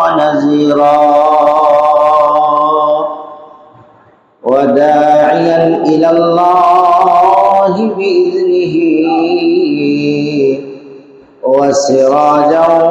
ونذيرا. وداعيا إلى الله بإذنه. وسراجا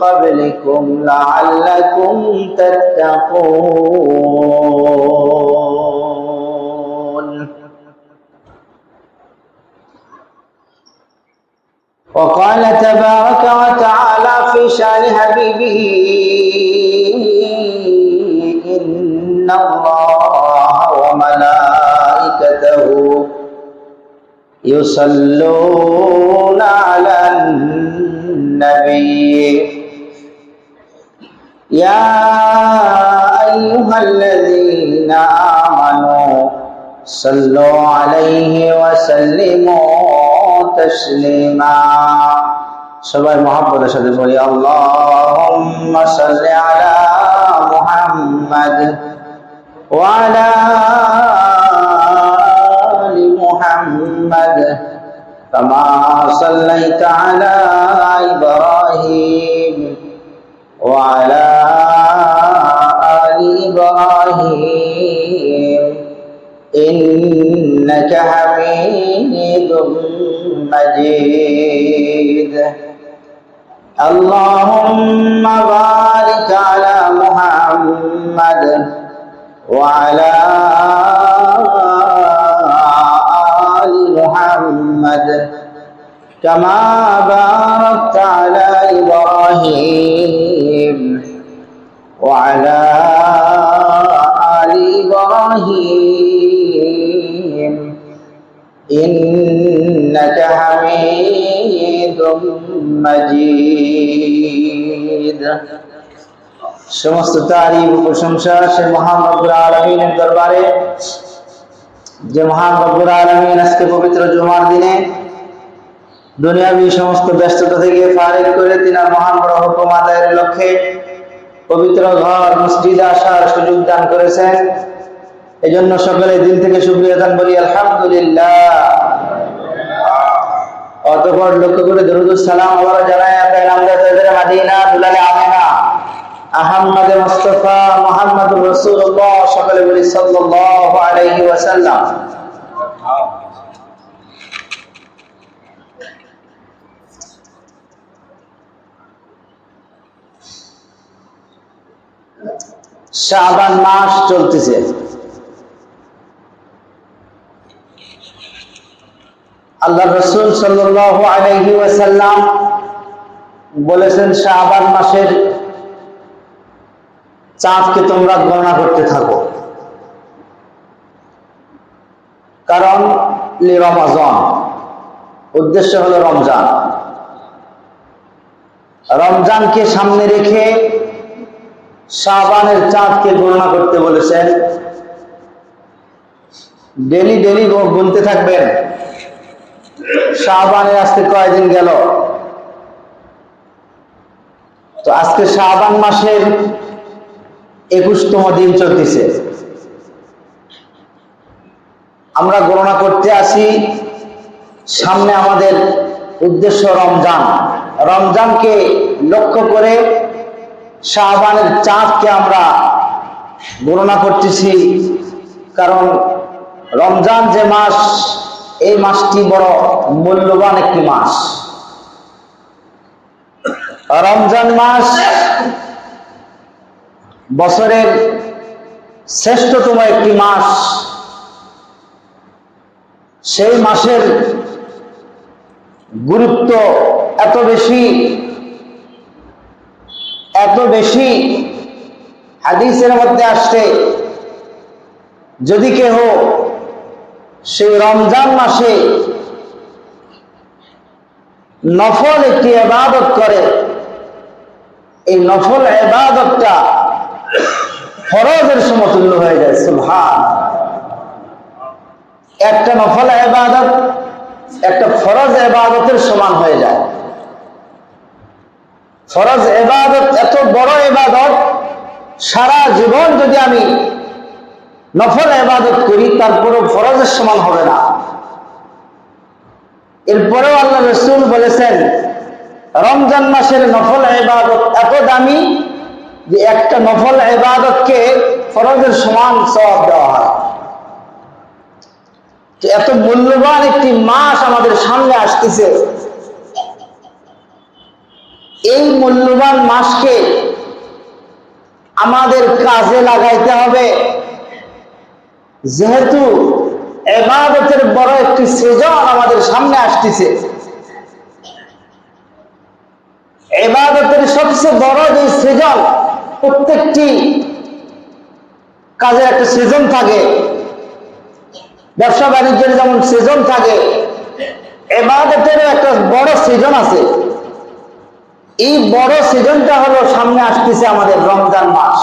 قبلكم لعلكم تتقون. وقال تبارك وتعالى في شان حبيبه إن الله وملائكته يصلون على النبي. يا أيها الذين آمنوا صلوا عليه وسلموا تسليما সবাই মহাপদের সাথে বলি আল্লাহুম্মা সাল্লি আলা মুহাম্মাদ ওয়া আলা আলি باركت على إبراهيم وعلى آل إبراهيم إنك حميد مجيد সমস্ত তারিফ ও প্রশংসা সে মহান রব্বুল আলমিনের দরবারে যে মহান রব্বুল আলমিন আজকে পবিত্র জুমার দিনে দুনিয়াবি সমস্ত ব্যস্ততা থেকে ফারিক করে তিনার মহান বড় হুকুম আদায়ের লক্ষ্যে পবিত্র ঘর, মসজিদে আসার সুযোগ দান করেছেন। এজন্য সকলে দিন থেকে সুক্রিয়া দান বলি, আলহামদুলিল্লাহ। অতপর লক্ষ্য করে দরুদ সালাম আবার জানায় মাদিনা দুলালে আমেনা। আহমদ মুস্তফা মোহাম্মদ রসুল্লাহ সকলে বলি, সাল্লাল্লাহু আলাইহি ওয়াসাল্লাম। শাবান মাস চলতেছে। আল্লাহ রসুল ওয়াসাল্লাম বলেছেন শাহবান মাসের চাঁদকে তোমরা গণনা করতে থাকো। কারণ রমাজন। উদ্দেশ্য হলো রমজান। রমজানকে সামনে রেখে শাবানের চাঁদকে গণনা করতে বলেছেন। ডেলি ডেলি গুনতে থাকবেন শাহবানের আজকে কয়দিন গেল? তো আজকে শাহবান মাসের একুশতম দিন চলতেছে। আমরা গণনা করতে আসি, সামনে আমাদের উদ্দেশ্য রমজান। রমজানকে লক্ষ্য করে শাহবানের চাঁদকে আমরা গণনা করতেছি। কারণ রমজান যে মাস, এই মাসটি বড় মূল্যবান একটি মাস। রমজান মাস বছরের শ্রেষ্ঠতম একটি মাস। সেই মাসের গুরুত্ব এত বেশি এত বেশি হাদিসের মধ্যে আসছে, যদি কেহ সেই রমজান মাসে নফল একটি এবাদত করে, এই নফল এবাদতটা ফরজের সমতুল্য হয়ে যায় সুলহান একটা নফল এবাদত একটা ফরজ এবাদতের সমান হয়ে যায়। ফরজ এবাদত, এত বড় এবাদত, সারা জীবন যদি আমি নফল এবাদত করি তারপরেও ফরজের সমান হবে না। এরপরেও আল্লাহ রসুল বলেছেন, রমজান মাসের নফল এবাদত এত দামি যে একটা নফল এবাদতকে ফরজের সমান সবাব দেওয়া হয়। এত মূল্যবান একটি মাস আমাদের সামনে আসতেছে। এই মূল্যবান মাসকে আমাদের কাজে লাগাইতে হবে। যেহেতু এবাদতের বড় একটি সৃজন আমাদের সামনে আসতেছে। এবাদতের সবচেয়ে বড় যে সৃজন, প্রত্যেকটি কাজের একটা সৃজন থাকে। ব্যবসা বাণিজ্যের যেমন সৃজন থাকে এবাদতের একটা বড় সৃজন আছে। এই বড় সৃজনটা হলো সামনে আসতেছে আমাদের রমজান মাস।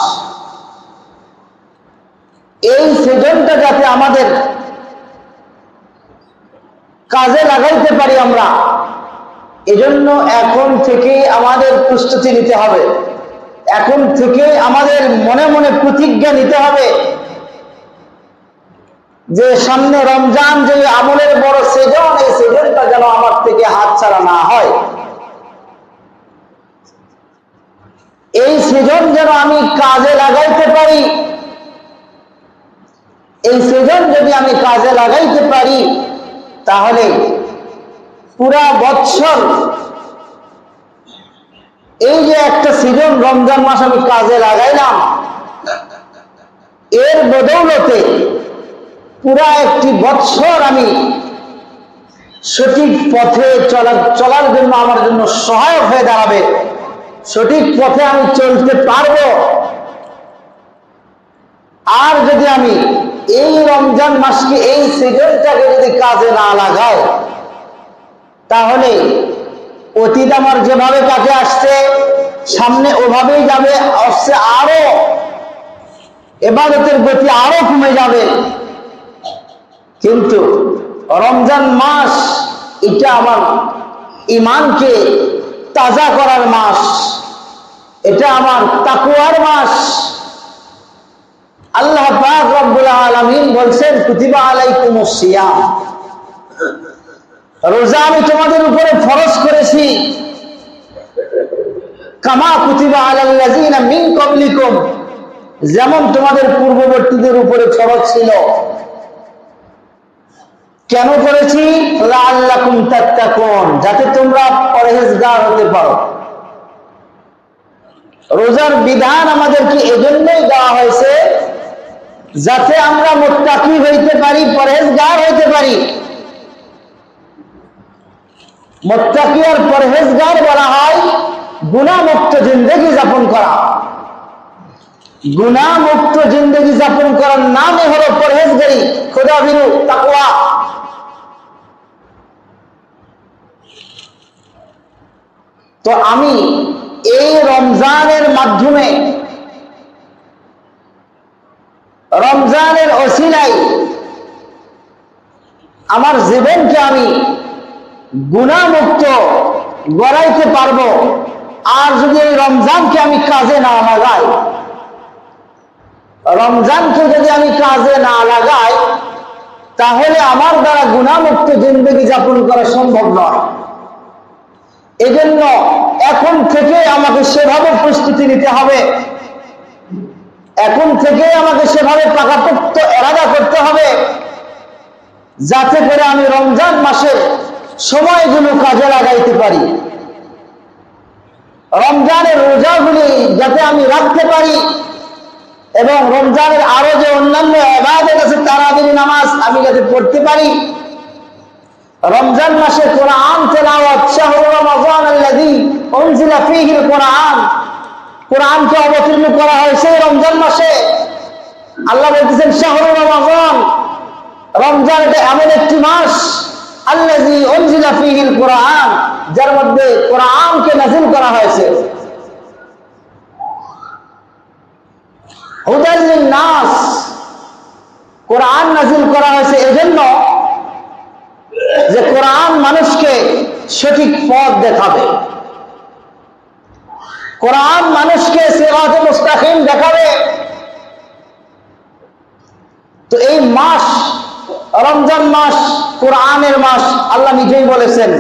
এই সৃজনটা যাতে আমাদের কাজে লাগাইতে পারি আমরা, এজন্য এখন থেকে আমাদের প্রস্তুতি নিতে হবে। এখন থেকে আমাদের মনে মনে প্রতিজ্ঞা নিতে হবে যে সামনে রমজান যে আমলের বড় সেজন এই সেজনটা যেন আমার থেকে হাত ছাড়া না হয়। এই সেজন যেন আমি কাজে লাগাইতে পারি। এই সেজন যদি আমি কাজে লাগাইতে পারি, তাহলে পুরা বৎসর এই যে একটা সিজন রমজান মাস আমি কাজে লাগাইলাম, এর বদৌলতে পুরা একটি বৎসর আমি সঠিক পথে চলার চলার জন্য আমার জন্য সহায়ক হয়ে দাঁড়াবে। সঠিক পথে আমি চলতে পারব। আর যদি আমি এই রমজান মাসকে, এই সিজনটাকে যদি কাজে না লাগাই তাহলে অতীত আমার যেভাবে কাজে আসছে, সামনে ওভাবেই যাবে আসছে আরও এবাদতের গতি আরও কমে যাবে। কিন্তু রমজান মাস, এটা আমার ইমানকে তাজা করার মাস। এটা আমার তাকুয়ার মাস। আল্লাহ পাক রব্বুল আলামিন বলছেন, কুতিবা সিয়াম। রোজা আমি তোমাদের উপরে ফরজ করেছি। কামা কুতিবা আলাল্লাযিনা মিন ক্বাবলিকুম। যেমন তোমাদের পূর্ববর্তীদের উপরে ফরজ ছিল। কেন করেছি? লাআল্লাকুম তাত্তাকুন, যাতে তোমরা পরহেজগার হতে পারো। রোজার বিধান আমাদেরকে এজন্যই দেওয়া হয়েছে, যাতে আমরা মোত্তাকি হইতে পারি, পরহেজগার হইতে পারি। মোত্তাকি আর পরহেজগার বলা হয় গুণামুক্ত জিন্দগি যাপন করা। গুণামুক্ত জিন্দগি যাপন করার নামই হলো পরহেজগারি খোদা বিরু তাকওয়া। তো আমি এই রমজানের মাধ্যমে রমজানের অসিলাই আমার জীবনকে আমি গুণামুক্ত গড়াইতে পারব। আর যদি এই রমজানকে আমি কাজে না লাগাই, রমজানকে যদি আমি কাজে না লাগাই, তাহলে আমার দ্বারা গুণামুক্ত জিন্দগি যাপন করা সম্ভব নয়। এজন্য এখন থেকে আমাকে সেভাবে প্রস্তুতি নিতে হবে। এখন থেকে আমাকে সেভাবে পাকাপোক্ত এরাদা করতে হবে। যাতে করে আমি রমজান মাসে সময়গুলো কাজে লাগাইতে পারি। রমজানের রোজাগুলি যাতে আমি রাখতে পারি এবং রমজানের আরও যে অন্যান্য আছে, তারাবির নামাজ আমি যাতে পড়তে পারি রমজান মাসে কোরআন তেলাওয়াত শাহরুর রমাজান আল্লাযী উনজিলা ফীহিল কোরআন। কোরআনকে অবতীর্ণ করা হয়েছে রমজান মাসে। আল্লাহ বলতেছেন শাহরুর রমাজান, রমজান এটা এমন একটি মাস, আল্লাযী উনজিলা ফীহিল কোরআন, যার মধ্যে কোরআনকে নাযিল করা হয়েছে। হুদাল নাস কোরআন নাযিল করা হয়েছে এজন্য যে কোরআন মানুষকে সঠিক পথ দেখাবে। কোরআন মানুষকে সেবাতে মুস্তাকিম দেখাবে। তো এই মাস, রমজান মাস, কোরআনের মাস, আল্লাহ নিজেই বলেছেন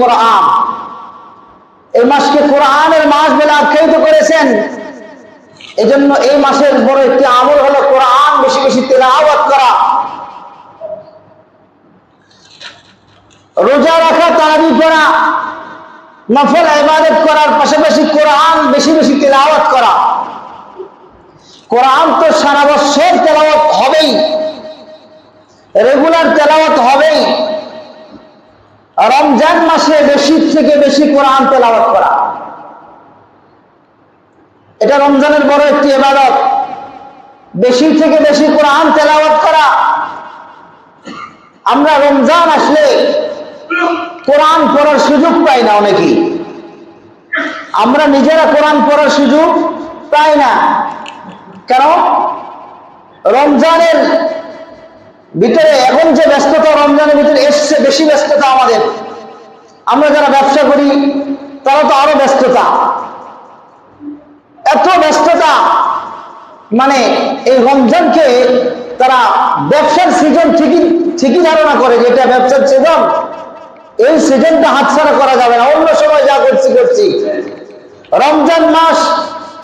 কোরআন। এই এই মাসের আমল হলো কোরআন, বেশি বেশি তেলাওয়াত করা। রোজা রাখা, তারাবি করা নফল ইবাদত করার পাশাপাশি কোরআন বেশি বেশি তেলাওয়াত করা। কোরআন তো সারা বছর তেলাওয়াত হবেই। রেগুলার তেলাওয়াত হবেই। রমজান মাসে বেশি থেকে বেশি কোরআন তেলাওয়াত করা। এটা রমজানের বড় একটি ইবাদত। বেশি থেকে বেশি কোরআন তেলাওয়াত করা। আমরা রমজান আসলে কোরআন পড়ার সুযোগ পাই না অনেকেই আমরা নিজেরা কোরআন পড়ার সুযোগ পাই না। কেন? রমজানের ভিতরে এখন যে ব্যস্ততা, রমজানের ভিতরে এসছে বেশি ব্যস্ততা আমাদের। আমরা যারা ব্যবসা করি, তারা তো আরও ব্যস্ততা। এত ব্যস্ততা মানে এই রমজানকে তারা ব্যবসার সিজন ঠিকই ঠিকই ধারণা করে যে এটা ব্যবসার সিজন। এই সিজনটা হাতছাড়া করা যাবে না। অন্য সময় যা করছি করছি। রমজান মাস,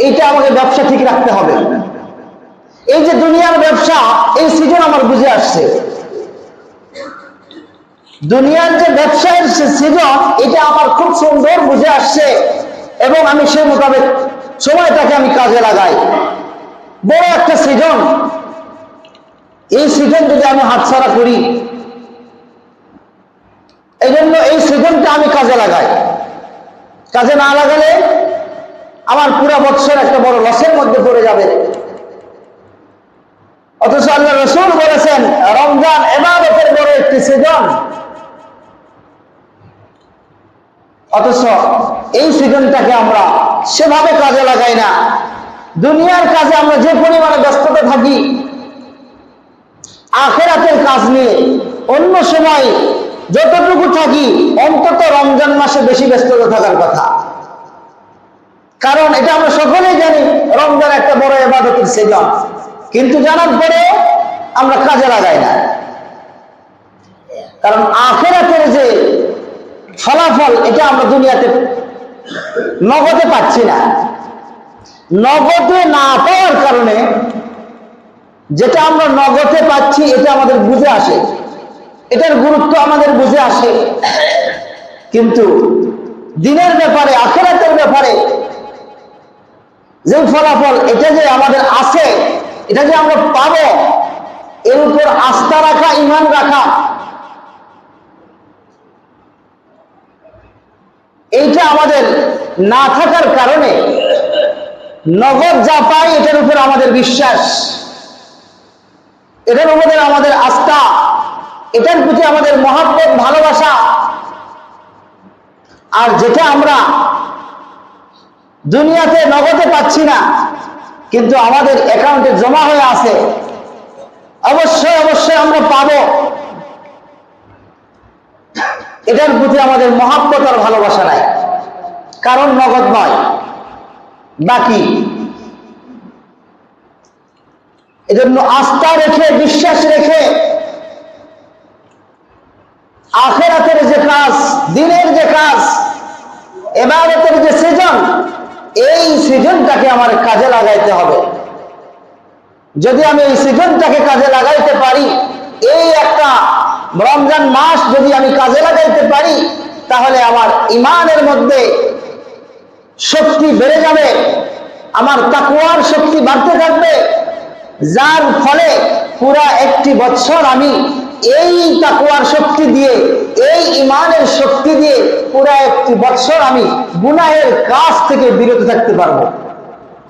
এটা আমাকে ব্যবসা ঠিক রাখতে হবে। এই যে দুনিয়ার ব্যবসা, এই সিজন আমার বুঝে আসছে। দুনিয়ার যে ব্যবসায়ের সিজন এটা আমার খুব সুন্দর বুঝে আসছে এবং আমি সেই মোতাবেক সময়টাকে আমি কাজে লাগাই। বড় একটা সিজন এই সিজন যদি আমি হাতছাড়া করি এই জন্য এই সিজনটা আমি কাজে লাগাই। কাজে না লাগালে আমার পুরা বৎসর একটা বড় লসের মধ্যে পড়ে যাবে। অথচ আল্লাহ রসুল বলেছেন, রমজান এবাদতের বড় একটি সিজন অথচ এই সিজনটাকে আমরা সেভাবে কাজে লাগাই না। দুনিয়ার কাজে আমরা যে পরিমাণে ব্যস্ততা থাকি, আখেরাতের কাজ নিয়ে অন্য সময় যতটুকু থাকি, অন্তত রমজান মাসে বেশি ব্যস্ততা থাকার কথা। কারণ এটা আমরা সকলেই জানি, রমজান একটা বড় এবাদতের সিজন। কিন্তু জানার পরে আমরা কাজে লাগাই না। কারণ আখেরাতের যে ফলাফল, এটা আমরা দুনিয়াতে নগদে পাচ্ছি না। নগদে না পাওয়ার কারণে যেটা আমরা নগদে পাচ্ছি, এটা আমাদের বুঝে আসে। এটার গুরুত্ব আমাদের বুঝে আসে। কিন্তু দিনের ব্যাপারে, আখেরাতের ব্যাপারে যে ফলাফল, এটা যে আমাদের আছে, এটা যে আমরা পাবো, এর উপর আস্থা রাখা, ইমান রাখা, এইটা আমাদের না থাকার কারণে নগদ যা পাই, এটার উপর আমাদের বিশ্বাস। এটার উপরে আমাদের আস্থা। এটার প্রতি আমাদের মহাব্বত, ভালোবাসা। আর যেটা আমরা দুনিয়াতে, নগদে পাচ্ছি না, কিন্তু আমাদের অ্যাকাউন্টে জমা হয়ে আছে, অবশ্যই অবশ্যই আমরা পাবো। এটার প্রতি আমাদের মহাব্বত আর ভালোবাসা নাই, কারণ নগদ নয়, বাকি। এজন্য আস্থা রেখে, বিশ্বাস রেখে আখেরাতের যে কাজ, দিনের যে কাজ এবারতের যে সৃজন, এই সৃজনটাকে আমার কাজে লাগাইতে হবে। যদি আমি এই সৃজনটাকে কাজে লাগাইতে পারি, এই একটা রমজান মাস যদি আমি কাজে লাগাইতে পারি, তাহলে আমার ইমানের মধ্যে শক্তি বেড়ে যাবে, আমার তাকুয়ার শক্তি বাড়তে থাকবে, যার ফলে পুরা একটি বছর আমি এই তাকুয়ার শক্তি দিয়ে, এই ইমানের শক্তি দিয়ে পুরা একটি বছর আমি গুনাহের কাজ থেকে বিরত থাকতে পারব।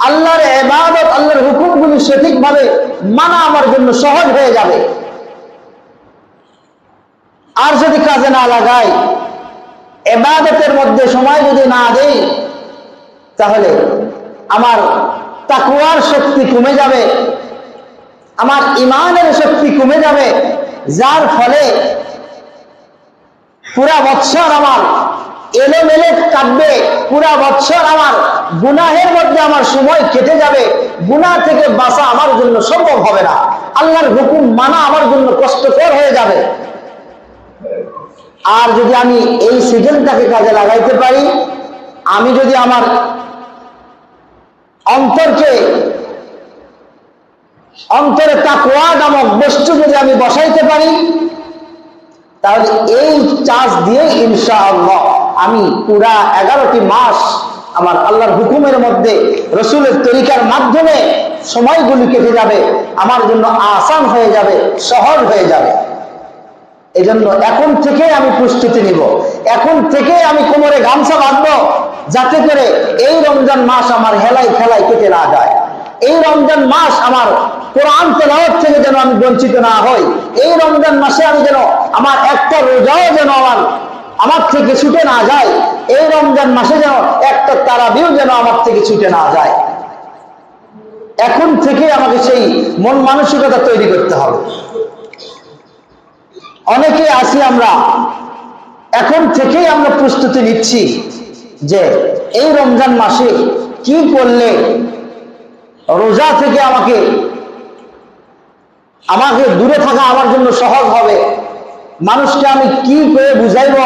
আল্লাহর এবাদত আল্লাহর হুকুমগুলি সঠিকভাবে মানা আমার জন্য সহজ হয়ে যাবে। আর যদি কাজে না লাগাই এবাদতের মধ্যে সময় যদি না দেই, তাহলে আমার তাকুয়ার শক্তি কমে যাবে, আমার ইমানের শক্তি কমে যাবে যার ফলে পুরা বৎসর আমার এলোমেলে কাটবে পুরা বৎসর আমার গুনাহের মধ্যে আমার সময় কেটে যাবে, গুনাহ থেকে বাঁচা আমার জন্য সম্ভব হবে না। আল্লাহর হুকুম মানা আমার জন্য কষ্টকর হয়ে যাবে। আর যদি আমি এই সিজনটাকে কাজে লাগাইতে পারি, আমি যদি আমার অন্তরকে অন্তরে তাকুয়া নামক বস্তু যদি আমি বসাইতে পারি, তাহলে এই চাষ দিয়ে ইনশাআল্লাহ আমি পুরা এগারোটি মাস আমার আল্লাহর হুকুমের মধ্যে, রসুলের তরিকার মাধ্যমে সময়গুলি কেটে যাবে আমার জন্য আসান হয়ে যাবে সহজ হয়ে যাবে। এজন্য এখন থেকে আমি প্রস্তুতি নিব। এখন থেকে আমি কোমরে গামছা বাঁধবো, যাতে করে এই রমজান মাস আমার হেলাই খেলাই কেটে না যায়। এই রমজান মাস আমার কোরআন তেলাওয়াত থেকে যেন আমি বঞ্চিত না হই। এই রমজান মাসে আমি যেন আমার একটা রোজাও যেন আমার আমার থেকে ছুটে না যায়। এই রমজান মাসে যেন একটা তারাবিও যেন আমার থেকে ছুটে না যায়। এখন থেকে আমাকে সেই মন মানসিকতা তৈরি করতে হবে। অনেকে আছি আমরা, এখন থেকেই আমরা প্রস্তুতি নিচ্ছি যে এই রমজান মাসে কি করলে রোজা থেকে আমাকে আমাকে দূরে থাকা আমার জন্য সহজ হবে। মানুষকে আমি কি করে বুঝাইব?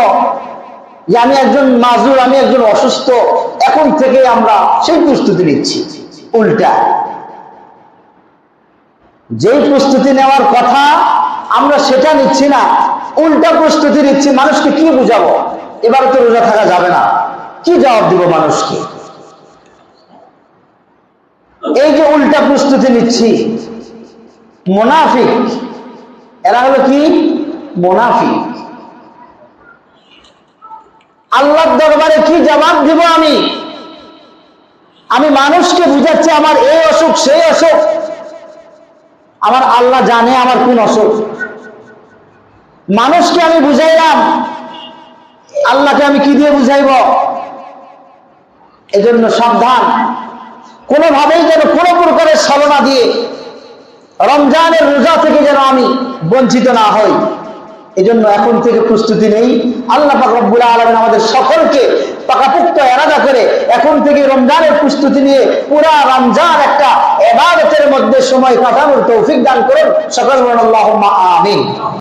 যে আমি একজন মাজুর আমি একজন অসুস্থ, এখন থেকে আমরা সেই প্রস্তুতি নিচ্ছি, উল্টা। যেই প্রস্তুতি নেওয়ার কথা আমরা সেটা নিচ্ছি না, উল্টা প্রস্তুতি নিচ্ছি, মানুষকে কি বুঝাবো? এবার তো রোজা থাকা যাবে না। কি জবাব দিব মানুষকে? এই যে উল্টা প্রস্তুতি নিচ্ছি, মোনাফিক, এরা হলো কি? মোনাফিক। আল্লাহর দরবারে কি জবাব দিব আমি? আমি মানুষকে বুঝাচ্ছি, আমার এই অসুখ সেই অসুখ। আমার আল্লাহ জানে আমার কোন অসুখ। মানুষকে আমি বুঝাইলাম, আল্লাহকে আমি কি দিয়ে বুঝাইব? এজন্য সাবধান। কোনোভাবেই যেন কোনো প্রকারের ছলনা দিয়ে রমজানের রোজা থেকে যেন আমি বঞ্চিত না হই। এজন্য এখন থেকে প্রস্তুতি নেই। আল্লাহ পাক রব্বুল আলমিন আমাদের সকলকে পাকাপুক্ত এরাদা করে এখন থেকে রমজানের প্রস্তুতি নিয়ে পুরা রমজান একটা এবাদতের মধ্যে সময় কাটানোর তৌফিক দান করুন। সকল আমিন।